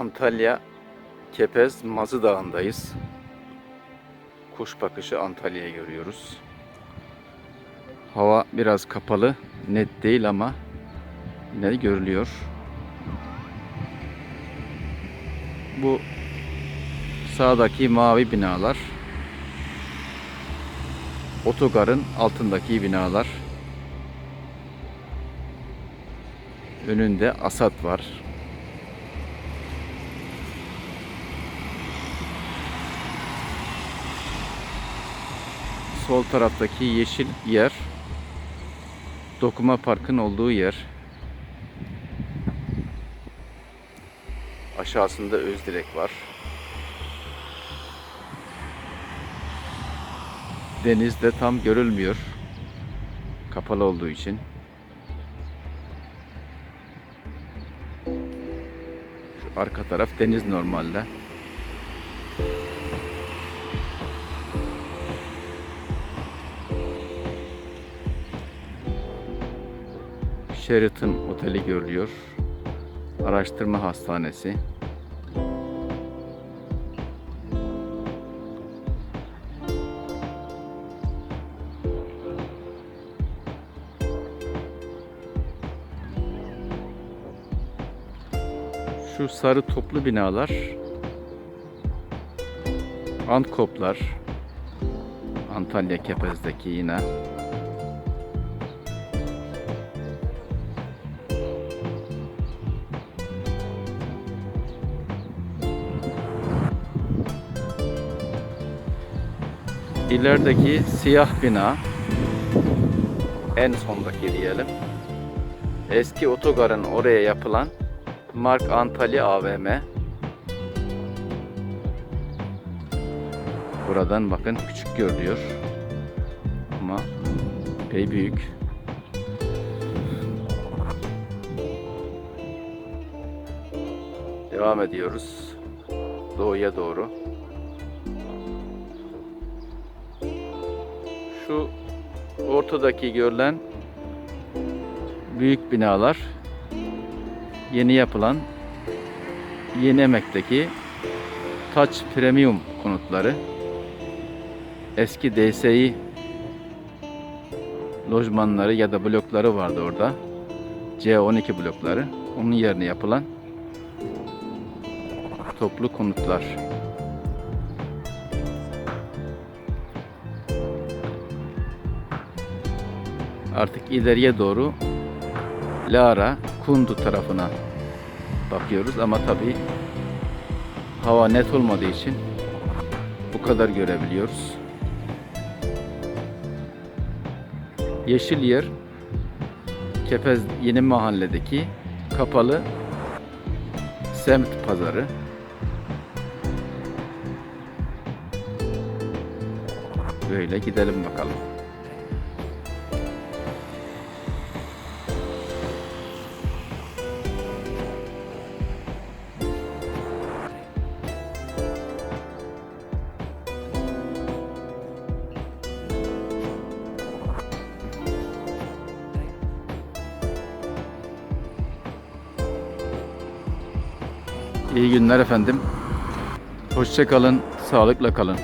Antalya Kepez Mazı Dağı'ndayız. Kuş bakışı Antalya'yı görüyoruz. Hava biraz kapalı, net değil ama yine görülüyor. Bu sağdaki mavi binalar otogarın altındaki binalar. Önünde Asat var. Sol taraftaki yeşil yer Dokuma Park'ın olduğu yer. Aşağısında Özdirek var. Deniz de tam görülmüyor. Kapalı olduğu için. Şu arka taraf deniz normalde. Sheraton Oteli görülüyor. Araştırma Hastanesi. Şu sarı toplu binalar Antkoplar Antalya Kepez'deki yine İlerideki siyah bina en sondaki diyelim. Eski otogarın oraya yapılan Mark Antalya AVM. Buradan bakın küçük görülüyor. Ama epey büyük. Devam ediyoruz. Doğuya doğru. Şu ortadaki görülen büyük binalar yeni yapılan Yeni Emek'teki Touch Premium konutları eski DSİ lojmanları ya da blokları vardı orada. C12 blokları. Onun yerine yapılan toplu konutlar. Artık ileriye doğru Lara, Kundu tarafına bakıyoruz ama tabii hava net olmadığı için bu kadar görebiliyoruz. Yeşil yer Kepez Yeni Mahalle'deki kapalı semt pazarı. Böyle gidelim bakalım. İyi günler efendim. Hoşça kalın, sağlıkla kalın.